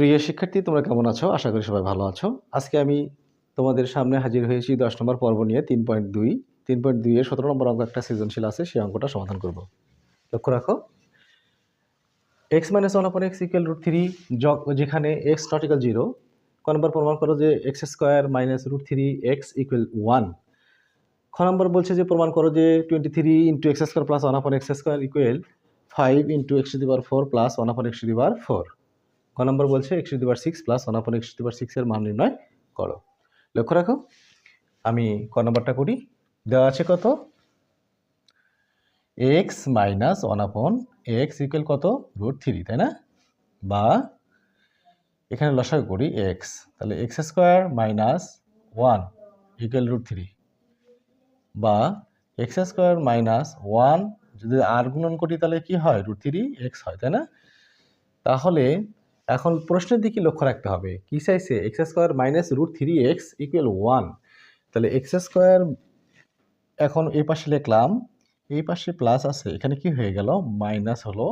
প্রিয় শিক্ষার্থী, তোমরা কেমন আছো? আশা করি সবাই ভালো আছো। আজকে আমি তোমাদের সামনে হাজির হয়েছি দশ নম্বর পর্ব নিয়ে, তিন পয়েন্ট দুই। তিন পয়েন্ট দুইয়ের সতেরো নম্বর অঙ্ক একটা সৃজনশীল আছে, সেই অঙ্কটা সমাধান করব। লক্ষ্য রাখো। X minus one upon x equal root three যেখানে এক্স নট ইকুয়াল জিরো ক নম্বর প্রমাণ করো যে x square minus root three x equal one খ নম্বর বলছে যে প্রমাণ করো যে twenty three into x square plus one upon x square equal five into x to দিবার four plus one upon x to দিবার ফোর ক নম্বর বলছে এক্স টু দিবার six plus one upon x to দিবার সিক্সের মান নির্ণয় করো। লক্ষ্য রাখো, আমি ক নম্বরটা করি। দেওয়া আছে কত? X minus one upon x equal কত? রুট থ্রি তাই না? বা এখানে লসাগু করি এক্স তাহলে x square minus one equal root three বা এক্স স্কোয়ার মাইনাস ওয়ান যদি আর গুণন করি তাহলে কি হয়? রুট থ্রি এক্স হয়, তাই না? তাহলে এখন প্রশ্নের দিকে লক্ষ্য রাখতে হবে। কি চাইছে? X square minus root three x equal one তাহলে এক্স স্কোয়ার এখন এই পাশে লিখলাম, এই পাশে প্লাস আছে, এখানে কি হয়ে গেল? মাইনাস হলো।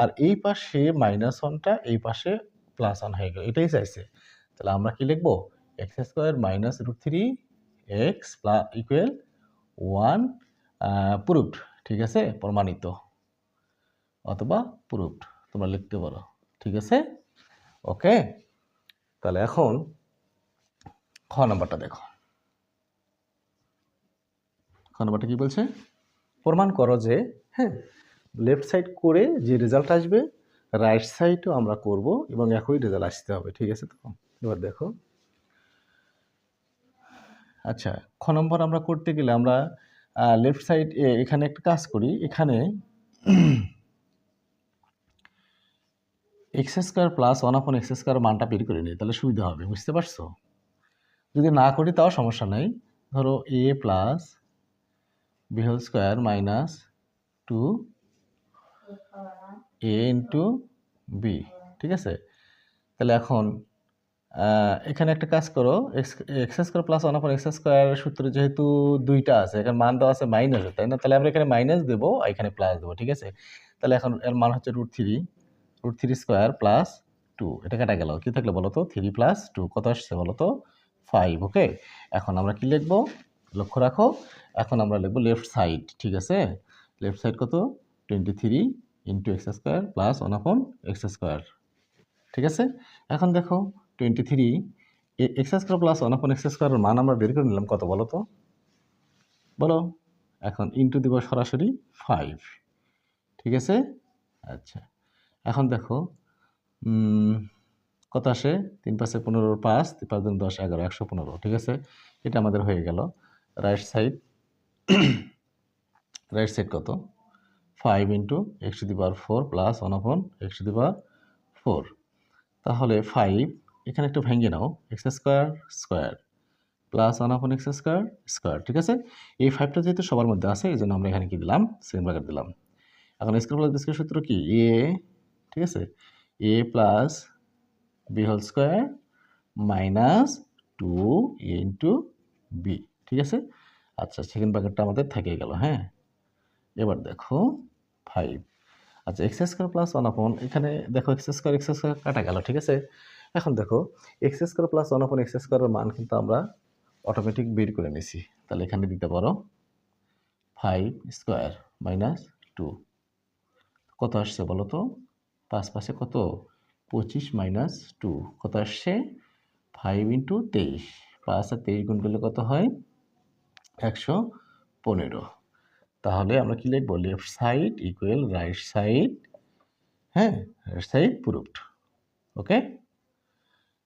আর এই পাশে মাইনাস ওয়ানটা এই পাশে প্লাস ওয়ান হয়ে গেল। এটাই চাইছে। তাহলে আমরা কি লিখব? X square minus root three x plus equal one proved ঠিক আছে? প্রমাণিত। অথবা প্রুফড তোমরা লিখতে পারো। ঠিক আছে? ওকে? তাহলে এখন খ নাম্বারটা দেখো। খ নাম্বারটা কি বলছে? প্রমাণ করো যে হ্যাঁ লেফট সাইড করে যে রেজাল্ট আসবে রাইট সাইডও আমরা করব এবং একই রেজাল্ট আসতে হবে, ঠিক আছে তো? এবার দেখো। আচ্ছা খ নম্বর আমরা করতে গেলে আমরা লেফট সাইড এখানে একটা কাজ করি, এখানে x square plus one upon x square মানটা বের করে নিই, তাহলে সুবিধা হবে, বুঝতে পারছ? যদি না করি তাও সমস্যা নেই। ধরো A plus B whole square minus two A into B ঠিক আছে? তাহলে এখন এখানে একটা কাজ করো x x square plus one upon x square সূত্র যেহেতু দুইটা আছে, এখানে মান দেওয়া আছে মাইনাস তাই না? তাহলে আমরা এখানে মাইনাস দেবো এখানে প্লাস দেবো, ঠিক আছে? তাহলে এখন এর মান হচ্ছে root three root three square plus two. এটা কাটা গেল। কি থাকলে বলো তো? Three plus two. কত আসছে বলো তো? ফাইভ। ওকে? এখন আমরা কি লিখব? লক্ষ্য রাখো। এখন আমরা লিখব লেফট সাইড। ঠিক আছে? লেফট সাইড কত? Twenty three into x square plus one upon x square. ঠিক আছে? এখন দেখো, twenty three x square plus one upon x স্কোয়ারের মান আমরা বের করে নিলাম কত বলো তো? বলো। এখন ইন্টু দিব সরাসরি ফাইভ। ঠিক আছে? আচ্ছা। এখন দেখো কত আসে? তিন পাঁচে পনেরো, পাঁচ, তিন পাঁচ দিন দশ, এগারো, একশো পনেরো, ঠিক আছে? এটা আমাদের হয়ে গেল। রাইট সাইড রাইট সাইড কত? Five into x the power four plus one upon x the power four তাহলে ফাইভ এখানে একটু ভেঙে নাও। X square square plus one upon x square square ঠিক আছে? এই ফাইভটা যেহেতু সবার মধ্যে আছে, এই জন্য আমরা এখানে কি দিলাম? সেকেন্ড ব্র্যাকেট দিলাম। এখন স্কোয়ার প্লাস বিস্কোয়ার সূত্র কি? এ ঠিক আছে? A plus B whole square minus two A into B ঠিক আছে? আচ্ছা সেকেন্ড ব্র্যাকেটটা আমাদের থেকে গেল হ্যাঁ? এবার দেখো ফাইভ আচ্ছা এক্স স্কোয়ার প্লাস ওয়ান আপন এখানে দেখো এক্স স্কোয়ার এক্স স্কোয়ার কাটা গেল, ঠিক আছে? এখন দেখো x square plus one upon x স্কোয়ারের মান কিন্তু আমরা অটোমেটিক বের করে নিছি তাহলে এখানে দিতে পারো ফাইভ স্কোয়ার মাইনাস টু কত আসছে বলো তো? পাঁচ পাশে কত? পঁচিশ মাইনাস টু। কত আসছে? ফাইভ ইন্টু তেইশ। পাঁচ আর তেইশ গুণ করলে কত হয়? একশো পনেরো। তাহলে আমরা কি লিখব? Left side equal right side হ্যাঁ? রাইট সাইড প্রুফড ওকে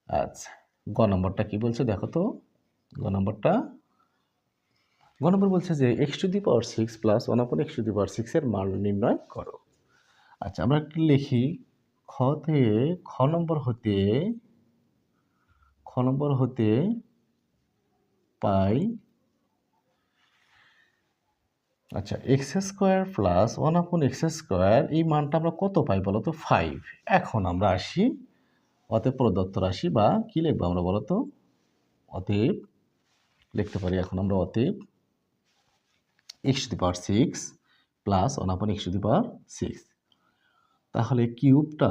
আচ্ছা। গ নম্বরটা কি বলছে দেখো তো? গ নম্বরটা? গ নম্বর বলছে যে x to the power six plus one upon x to the power সিক্সের মান নির্ণয় করো। আচ্ছা আমরা একটু লিখি। খতে খ নম্বর হতে, খ নম্বর হতে পাই আচ্ছা x square plus one upon x square এই মানটা আমরা কত পাই বলো তো? ফাইভ এখন আমরা আসি, অতএব প্রদত্ত রাশি বা কী লিখব আমরা বলো তো? অতএব লিখতে পারি এখন আমরা অতএব x to the power six plus one upon x to the power six তাহলে কিউবটা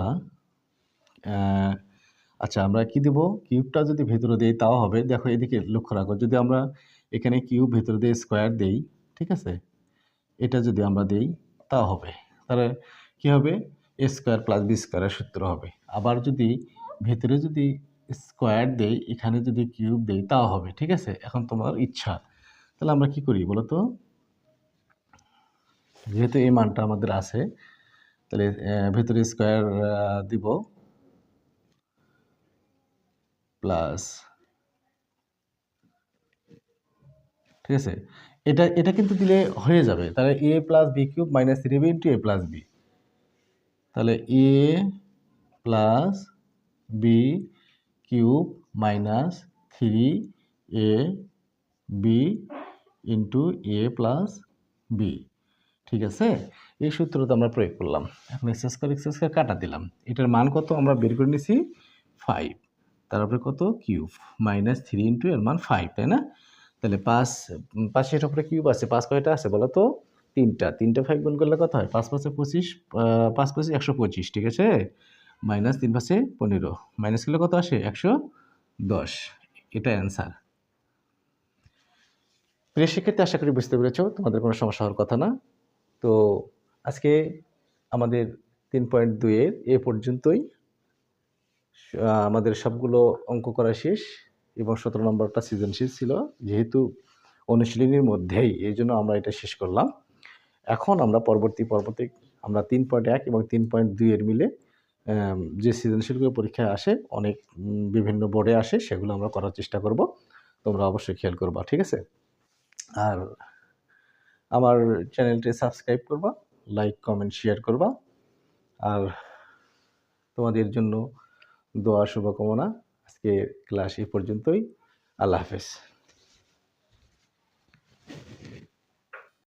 আচ্ছা আমরা কি দেব? কিউবটা যদি ভেতরে দিই তাও হবে। দেখো এদিকে লক্ষ্য রাখো, যদি আমরা এখানে কিউব ভেতরে দিয়ে স্কোয়ার দেই, ঠিক আছে? এটা যদি আমরা দেই তাও হবে। তাহলে কি হবে? এ স্কোয়ার প্লাস বি স্কোয়ারের সূত্র হবে। আবার যদি ভেতরে যদি স্কোয়ার দেই, এখানে যদি কিউব দেই তাও হবে, ঠিক আছে? এখন তোমার ইচ্ছা। তাহলে আমরা কি করি বলো তো যেহেতু এই মানটা আমাদের আছে তাহলে ভেতরে স্কোয়ার দিব। প্লাস ঠিক আছে? এটা এটা কিন্তু দিলে হয়ে যাবে। তাহলে A plus B cube minus three B into A plus B তাহলে A plus B cube minus three A B into A plus B ঠিক আছে? এই সূত্রটা আমরা প্রয়োগ করলাম। এখন এক্স স্কোয়ার এক্স স্কোয়ার কাটা দিলাম। এটার মান কত? আমরা বের করে নিছি ফাইভ তারপরে কত? কিউব। মাইনাস থ্রি ইন্টু এর মান ফাইভ তাই না? তাহলে পাঁচ পাঁচের উপরে কিউব আছে। পাঁচ কয়টা আছে বলো তো? তিনটা। তিনটা ফাইভ গুণ করলে কত হয়? পাঁচ পাঁচে পঁচিশ পাঁচ পাঁচে একশো পঁচিশ, ঠিক আছে? মাইনাস তিন পাঁচে পনেরো। মাইনাস করলে কত আসে? একশো দশ। এটা অ্যান্সার প্রিয় শিক্ষার্থী আশা করি বুঝতে পেরেছ। তোমাদের কোনো সমস্যা হওয়ার কথা না। তো আজকে আমাদের তিন পয়েন্ট দুইয়ের এ পর্যন্তই। আমাদের সবগুলো অঙ্ক করা শেষ এবং সতেরো নম্বরটা সৃজনশীল ছিল, যেহেতু অনুশীলনীর মধ্যেই, এই জন্য আমরা এটা শেষ করলাম। এখন আমরা পরবর্তী পর্বতে আমরা তিন পয়েন্ট এক এবং তিন পয়েন্ট দুইয়ের মিলে যে সৃজনশীলগুলো পরীক্ষায় আসে, অনেক বিভিন্ন বোর্ডে আসে, সেগুলো আমরা করার চেষ্টা করব। তোমরা অবশ্যই খেয়াল করবা, ঠিক আছে? আর আমার চ্যানেলটি সাবস্ক্রাইব করবা লাইক কমেন্ট শেয়ার করবা। আর তোমাদের জন্য দোয়া, শুভকামনা। আজকে ক্লাস এই পর্যন্তই। আল্লাহ হাফেজ।